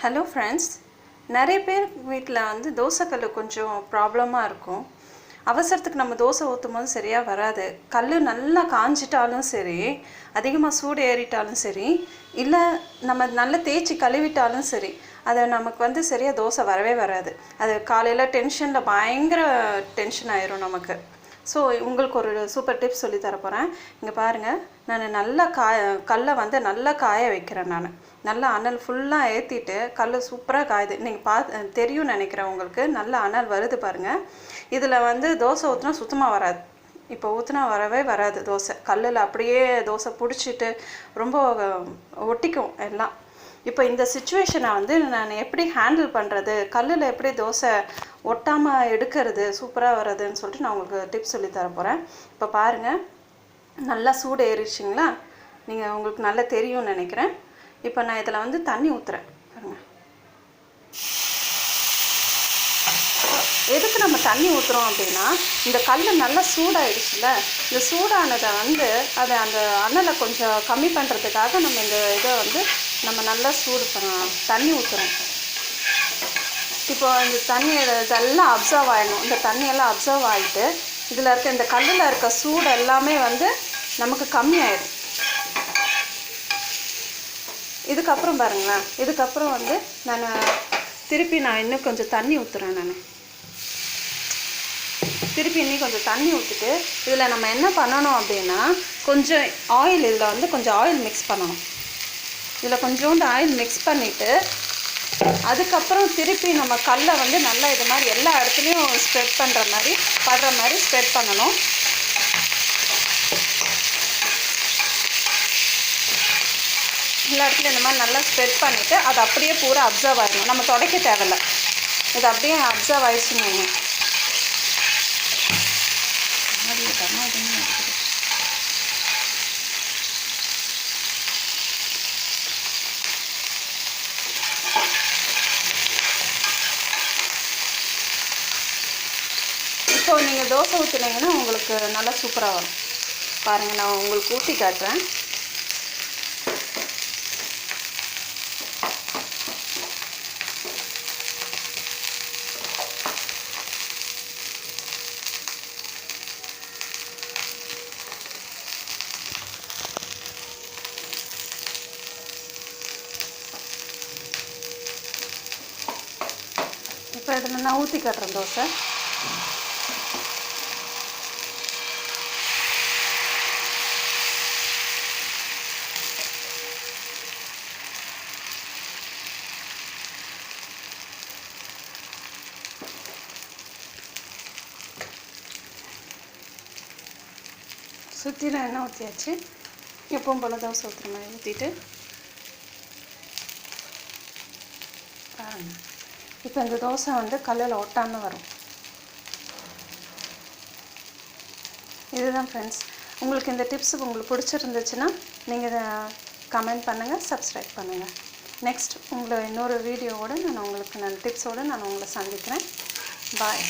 Hello friends நிறைய பேர் வீட்டில் வந்து தோசைக்கல் கொஞ்சம் ப்ராப்ளமாக இருக்கும். அவசரத்துக்கு நம்ம தோசை ஊற்றும் போது சரியாக வராது. கல் நல்லா காஞ்சிட்டாலும் சரி அதிகமாக சூடு ஏறிட்டாலும் சரி இல்லை நம்ம நல்லா தேய்ச்சி கழுவிட்டாலும் சரி அதை நமக்கு வந்து சரியாக தோசை வரவே வராது. அது காலையில் டென்ஷனில் பயங்கர டென்ஷன் ஆயிரும் நமக்கு. ஸோ உங்களுக்கு ஒரு சூப்பர் டிப்ஸ் சொல்லி தரப்போகிறேன் இங்கே பாருங்கள் நான் நல்லா காய கல்லை வந்து நல்லா காய வைக்கிறேன் நான். நல்லா அனல் ஃபுல்லாக ஏற்றிட்டு கல் சூப்பராக காயுது. நீங்கள் பா தெரியும் நினைக்கிறேன் உங்களுக்கு. நல்ல அனல் வருது பாருங்கள் இதில் வந்து தோசை ஊற்றினா சுத்தமாக வராது. இப்போ ஊற்றினா வரவே வராது தோசை. கல்லில் அப்படியே தோசை பிடிச்சிட்டு ரொம்ப ஒட்டிக்கும் எல்லாம். இப்போ இந்த சுச்சுவேஷனை வந்து நான் எப்படி ஹேண்டில் பண்ணுறது கல்லில் எப்படி தோசை ஒட்டாமல் எடுக்கிறது சூப்பராக வர்றதுன்னு சொல்லிட்டு நான் உங்களுக்கு டிப்ஸ் சொல்லி தர போகிறேன் இப்போ பாருங்கள் நல்லா சூடு ஏறிடுச்சிங்களா நீங்கள் உங்களுக்கு நல்லா தெரியும்னு நினைக்கிறேன். இப்போ நான் இதில் வந்து தண்ணி ஊற்றுறேன் பாருங்கள் எதுக்கு நம்ம தண்ணி ஊற்றுறோம் அப்படின்னா இந்த கல் நல்லா சூடாயிடுச்சுல இந்த சூடானதை வந்து அதை அந்த அனலை கொஞ்சம் கம்மி பண்ணுறதுக்காக நம்ம இந்த இதை வந்து நம்ம நல்லா சூடு பண்ண தண்ணி ஊற்றுறோம் இப்போ இந்த தண்ணி இதெல்லாம் அப்சர்வ் ஆகிடணும் இந்த தண்ணியெல்லாம் அப்சர்வ் ஆகிட்டு இதில் இருக்க இந்த கல்லில் இருக்க சூடு எல்லாமே வந்து நமக்கு கம்மியாயிடும் இதுக்கப்புறம் பாருங்களேன். இதுக்கப்புறம் வந்து நான் திருப்பி நான் இன்னும் கொஞ்சம் தண்ணி ஊற்றுறேன் நான். திருப்பி இன்னும் கொஞ்சம் தண்ணி ஊற்றிட்டு இதில் நம்ம என்ன பண்ணணும் அப்படின்னா கொஞ்சம் ஆயில் இதில் வந்து கொஞ்சம் ஆயில் மிக்ஸ் பண்ணணும். இதில் கொஞ்சோண்டு ஆயில் மிக்ஸ் பண்ணிவிட்டு அதுக்கப்புறம் திருப்பி நம்ம கல்லை வந்து நல்லா இது மாதிரி எல்லா இடத்துலையும் ஸ்ப்ரெட் பண்ணுற மாதிரி படுற மாதிரி ஸ்ப்ரெட் பண்ணணும். எல்லா இடத்துலையும் இந்த மாதிரி நல்லா ஸ்ப்ரெட் பண்ணிவிட்டு அது அப்படியே பூரா அப்சர்வ் ஆகிடும் நம்ம துடைக்க தேவையில்ல. இது அப்படியே அப்சர்வ் இருக்குது. இப்போ நீங்கள் தோசை ஊற்றுனீங்கன்னா உங்களுக்கு நல்லா சூப்பராக வரும். பாருங்கள் நான் உங்களுக்கு ஊற்றி காட்டுறேன். இப்போ எடுத்து நான் ஊற்றி காட்டுறேன் தோசை. சுற்றிலும் எண்ணெய் ஊற்றியாச்சு எப்பவும் போல் தோசை ஊற்றுற மாதிரி ஊற்றிட்டு பாருங்கள் இப்போ இந்த தோசை வந்து கல்லில் ஒட்டாமல் வரும். இதுதான் ஃப்ரெண்ட்ஸ் உங்களுக்கு இந்த டிப்ஸ் உங்களுக்கு பிடிச்சிருந்துச்சுன்னா நீங்கள் இதை கமெண்ட் பண்ணுங்கள் சப்ஸ்கிரைப் பண்ணுங்கள் நெக்ஸ்ட் உங்களை இன்னொரு வீடியோவோடு நான் உங்களுக்கு நான் டிப்ஸோடு நான் உங்களை சந்திக்கிறேன். பாய்